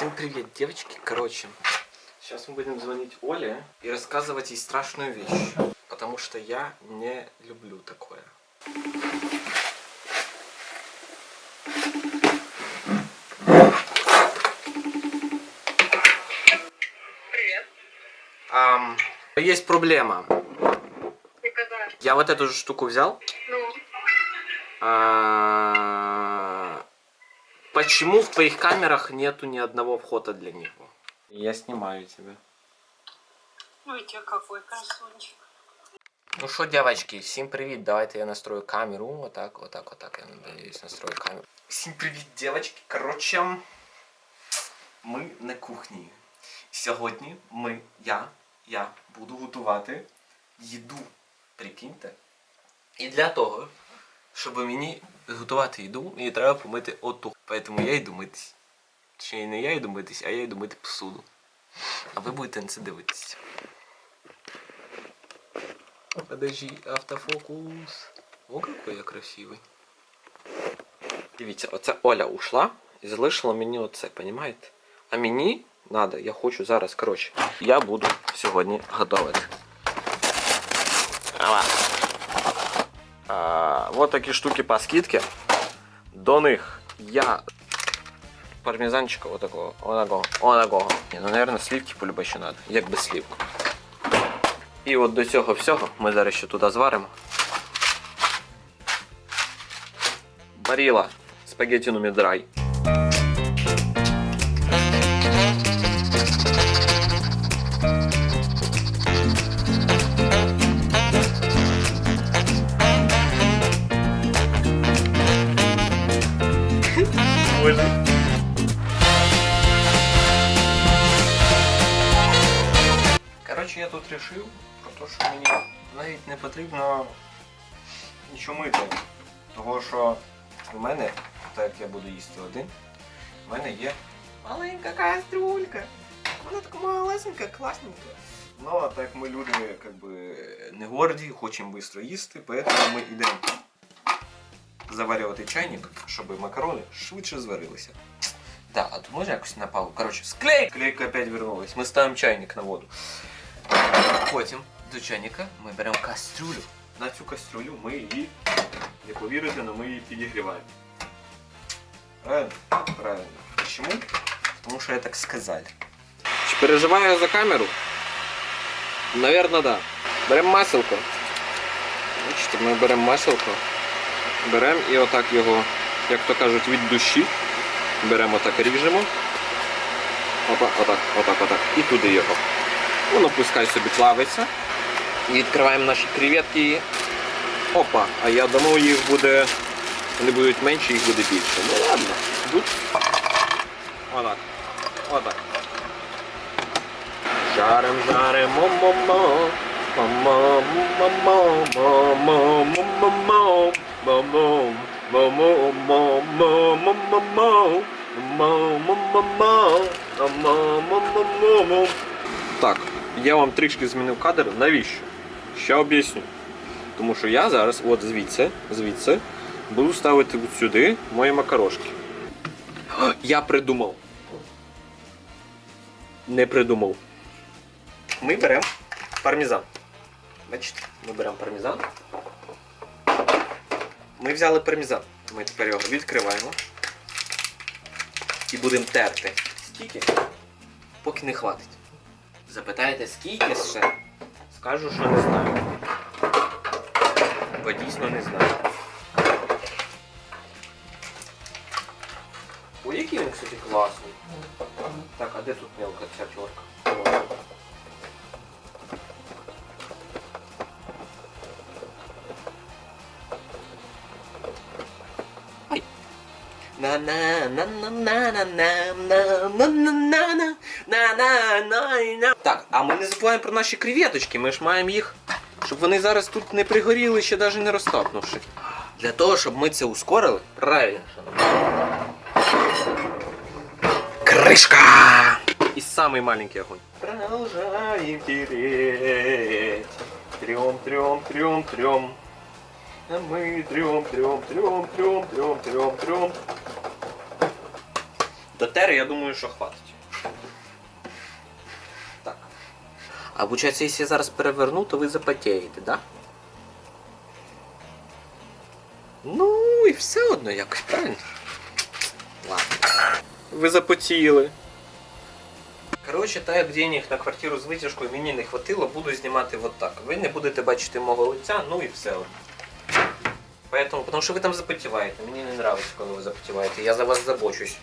Всем привет, девочки. Короче, сейчас мы будем звонить Оле и рассказывать ей страшную вещь. Потому что я не люблю такое. Привет. Ам, есть проблема. Я вот эту же штуку взял. Ну, А, Почему в твоих камерах нету ни одного входа для него? Я снимаю тебя. ну и тебе какой красунчик. Ну що, девочки, всім привіт. Давайте я настрою камеру. Вот так, вот так, вот так. Я надеюсь, настрою камеру. Всім привіт, девочки. Коротше, ми на кухні. Сьогодні ми, я, я буду готувати їду. Прикиньте. І для того, щоб мені готувати їду, мені треба помити оту. Поэтому я йду митись. Чи не я йду митись, а я йду мити посуду. А ви будете на це дивитися. Подожди, автофокус. О, какой я красивий. Дивіться, оце Оля ушла і залишила мені оце, понімаєте? А мені надо, я хочу зараз, коротше, я буду сьогодні готувати. А, вот такі штуки по скидці. До них я пармезанчика отакого, отакого, отакого. Ні, ну, наверное, сливки по ще надо, як без сливку. І от до цього всього ми зараз ще туди зваримо. Баріла спагетті нумідрай. Боже. Коротше, я тут вирішив, про те, що мені навіть не потрібно нічого мити. Того що у мене, так як я буду їсти один, у мене є маленька кастрюлька. Вона така малесенька, класненька. Ну, а так ми люди как би, не горді, хочемо швидко їсти, поэтому ми йдемо заварювати чайник, щоб макарони швидше зварилися. Да, а то можна якось на палу. Коротше, склейка! Склейка опять вернулась. Ми ставимо чайник на воду. Потім до чайника ми беремо кастрюлю. На цю кастрюлю ми її, не повірите, але ми її підігріваємо. Правильно? Правильно. Чому? Тому що я так сказали. Чи переживаю я за камеру? Наверно, да. Беремо маселко. Бачите, ми беремо маселко. Беремо і отак його, як то кажуть, від душі. Беремо так, ріжемо. Опа, отак, отак, отак. І туди його. Воно пускай собі плавиться. І відкриваємо наші креветки. Опа, а я думав, їх буде. Вони будуть менші, їх буде більше. Ну ладно. Йдуть. Отак. Отак. Жарим, жарим, мо-мо-мо. Мо-мо, мо-мо, мо-мо, мо-мо, мо-мо, мо-мо, мо-мо, мо-мо, мо-мо, мо-мо. Так, я вам трішки змінив кадр. Навіщо? Ще об'ясню. Тому що я зараз, от звідси, звідси, буду ставити сюди мої макарошки. Я придумав. Не придумав. Ми беремо пармезан. Бачите, ми беремо пармезан. Ми взяли пармезан. Ми тепер його відкриваємо. І будемо терти. Стільки, поки не хватить. Запитаєте, скільки ще? Скажу, що не знаю. Бо дійсно не знаю. Ой, який він, кстати, класний. Так, а де тут мелка ця чорка? На на на на на на на на на на на на на на на на Так, а ми не забуваємо про наші креветочки. Ми ж маємо їх, щоб вони зараз тут не пригоріли, ще навіть не розтапнувши. Для того, щоб ми це ускорили, правильно. Крышка! И самый маленький огонь. Продолжаем тереть. Трем, трем, трем, трем. А мы трем, трем, трем, трем, трем, трем, трем. Дотери, я думаю, що хватить. Так. А виходить, якщо я зараз переверну, то ви запотієте, да? Ну, і все одно якось, правильно? Ладно. Ви запотіли. Коротше, так як денег на квартиру з витяжкою мені не хватило, буду знімати вот так. Ви не будете бачити мого лиця, ну і все. Поэтому, потому що ви там запотіваєте. Мені не подобається, коли ви запотіваєте. Я за вас забочусь,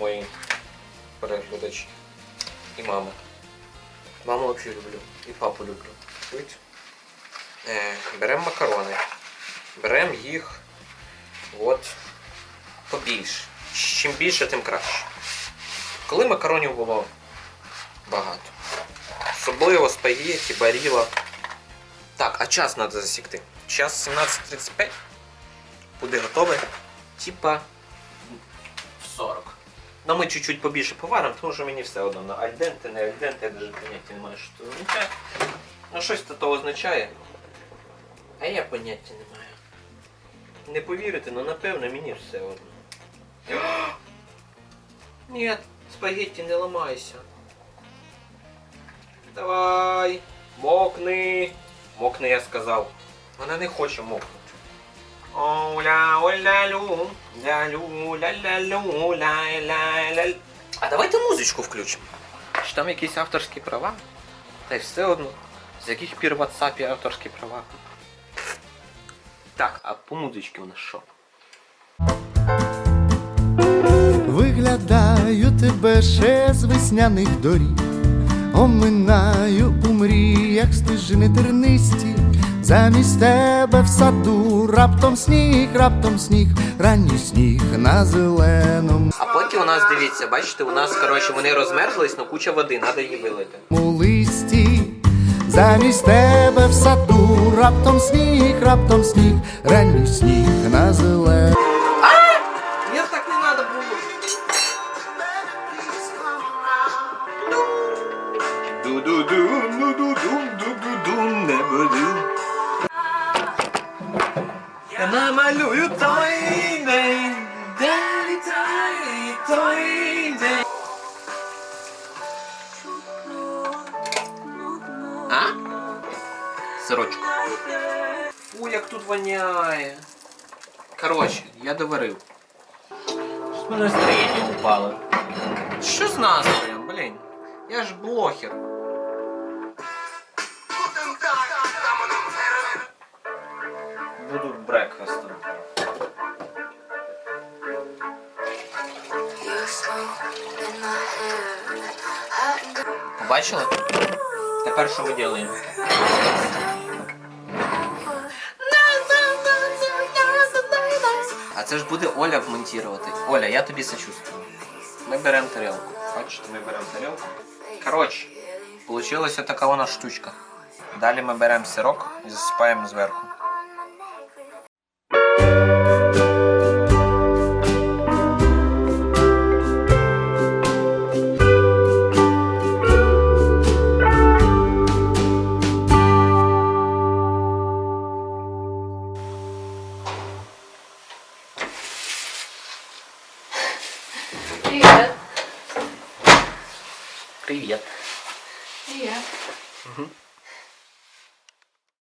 мої переглядачі. І мама. Маму взагалі люблю. І папу люблю. Чуєте? Е, беремо макарони. Беремо їх от побільше. Чим більше, тим краще. Коли макаронів було багато. Особливо спагетті, баріла. Так, а час треба засікти. Час 17.35. Буде готове. Типа 40. Ну ми чуть-чуть побільше поваримо, тому що мені все одно на альденте, не альденте, я навіть поняття не маю, що це означає. Ну щось то то означає. А я поняття не маю. Не повірите, ну напевно мені все одно. Ні, спагетті не ламайся. Давай. Мокни. Мокни, я сказав. Вона не хоче мокнути. Оля, оля, лю, ля, лю, ля, ля, лю, ля, ля, ля. А давайте музичку включимо. Чи там якісь авторські права? Та й все одно. З яких пір в WhatsApp авторські права? Так, а по музичці у нас що? Виглядаю тебе ще з весняних доріг, оминаю у мріях стежини тернисті, замість тебе в саду раптом сніг, раптом сніг, ранній сніг на зеленому А поки у нас, дивіться, бачите, у нас, коротше, вони розмерзлись, но куча води, треба її вилити. листі, замість тебе в саду раптом сніг, раптом сніг, ранній сніг на зеленому. Той, день. А? Сирочок. Фу, як тут воняє. Коротше, я доварив. Щось в мене настроєння упало. Що з настроєм, блін? Я ж блогер. Буду брекфастом. Побачили? Тепер що ми робимо? А це ж буде Оля вмонтувати. Оля, я тобі сочувствую. Ми беремо тарілку. Бачите, ми беремо тарілку. Коротше, получилася така вона штучка. Далі ми беремо сирок і засипаємо зверху.